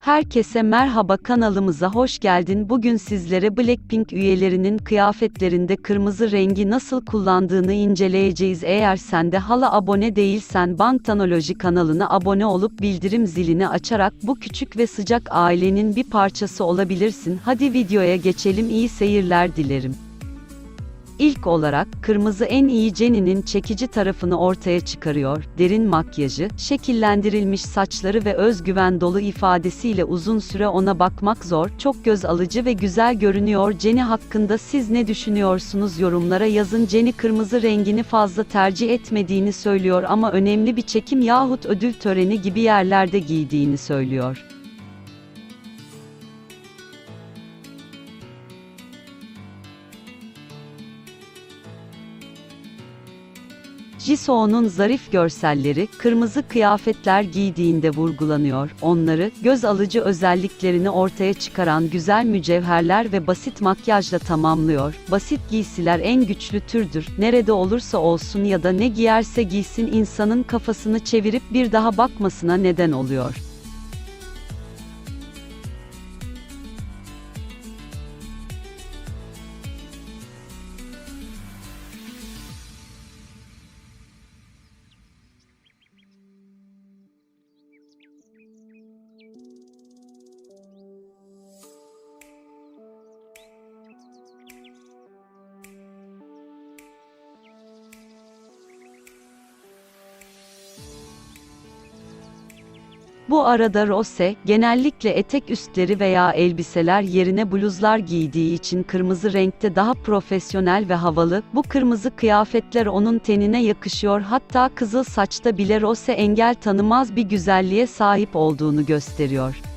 Herkese merhaba kanalımıza hoş geldin. Bugün sizlere Blackpink üyelerinin kıyafetlerinde kırmızı rengi nasıl kullandığını inceleyeceğiz. Eğer sen de hala abone değilsen Bangtanoloji kanalına abone olup bildirim zilini açarak bu küçük ve sıcak ailenin bir parçası olabilirsin. Hadi videoya geçelim. İyi seyirler dilerim. İlk olarak, kırmızı en iyi Jenny'nin çekici tarafını ortaya çıkarıyor. Derin makyajı, şekillendirilmiş saçları ve özgüven dolu ifadesiyle uzun süre ona bakmak zor, çok göz alıcı ve güzel görünüyor. Jenny hakkında siz ne düşünüyorsunuz yorumlara yazın. Jenny kırmızı rengini fazla tercih etmediğini söylüyor ama önemli bir çekim yahut ödül töreni gibi yerlerde giydiğini söylüyor. Jisoo'nun zarif görselleri, kırmızı kıyafetler giydiğinde vurgulanıyor. Onları, göz alıcı özelliklerini ortaya çıkaran güzel mücevherler ve basit makyajla tamamlıyor. Basit giysiler en güçlü türdür. Nerede olursa olsun ya da ne giyerse giysin insanın kafasını çevirip bir daha bakmasına neden oluyor. Bu arada Rose, genellikle etek üstleri veya elbiseler yerine bluzlar giydiği için kırmızı renkte daha profesyonel ve havalı, bu kırmızı kıyafetler onun tenine yakışıyor hatta kızıl saçta bile Rose engel tanımaz bir güzelliğe sahip olduğunu gösteriyor.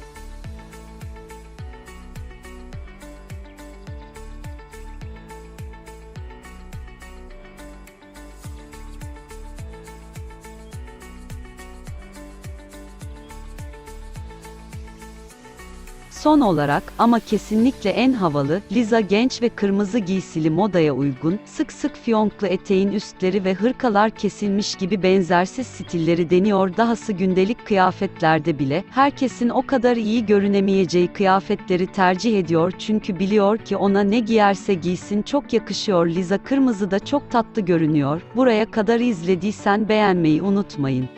Son olarak ama kesinlikle en havalı, Liza genç ve kırmızı giysili modaya uygun, sık sık fiyonklu eteğin üstleri ve hırkalar kesilmiş gibi benzersiz stilleri deniyor. Dahası gündelik kıyafetlerde bile herkesin o kadar iyi görünemeyeceği kıyafetleri tercih ediyor çünkü biliyor ki ona ne giyerse giysin çok yakışıyor. Liza kırmızı da çok tatlı görünüyor. Buraya kadar izlediysen beğenmeyi unutmayın.